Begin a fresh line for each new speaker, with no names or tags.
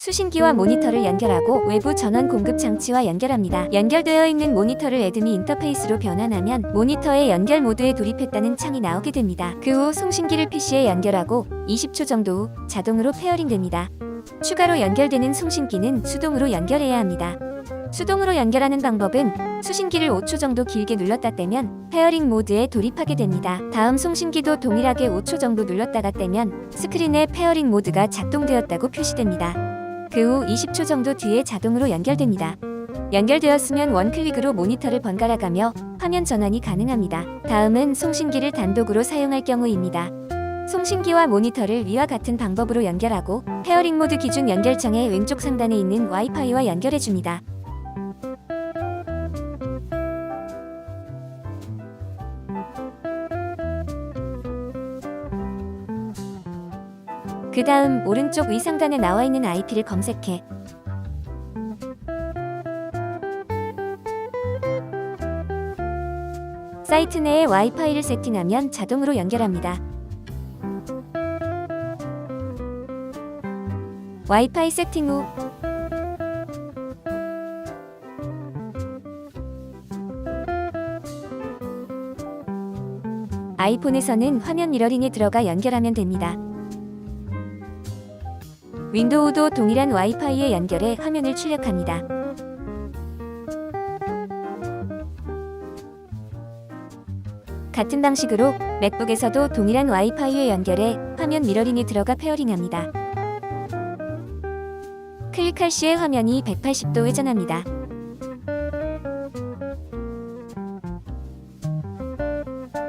수신기와 모니터를 연결하고 외부 전원 공급 장치와 연결합니다. 연결되어 있는 모니터를 애드미 인터페이스로 변환하면 모니터의 연결 모드에 돌입했다는 창이 나오게 됩니다. 그 후 송신기를 PC에 연결하고 20초 정도 후 자동으로 페어링 됩니다. 추가로 연결되는 송신기는 수동으로 연결해야 합니다. 수동으로 연결하는 방법은 수신기를 5초 정도 길게 눌렀다 떼면 페어링 모드에 돌입하게 됩니다. 다음 송신기도 동일하게 5초 정도 눌렀다가 떼면 스크린에 페어링 모드가 작동되었다고 표시됩니다. 그 후 20초 정도 뒤에 자동으로 연결됩니다. 연결되었으면 원클릭으로 모니터를 번갈아 가며 화면 전환이 가능합니다. 다음은 송신기를 단독으로 사용할 경우입니다. 송신기와 모니터를 위와 같은 방법으로 연결하고 페어링 모드 기준 연결창의 왼쪽 상단에 있는 와이파이와 연결해 줍니다. 그 다음 오른쪽 위 상단에 나와 있는 IP를 검색해 사이트 내에 와이파이를 세팅하면 자동으로 연결합니다. 와이파이 세팅 후 아이폰에서는 화면 미러링에 들어가 연결하면 됩니다. 윈도우도 동일한 와이파이에 연결해 화면을 출력합니다. 같은 방식으로 맥북에서도 동일한 와이파이에 연결해 화면 미러링에 들어가 페어링합니다. 클릭할 시에 화면이 180도 회전합니다.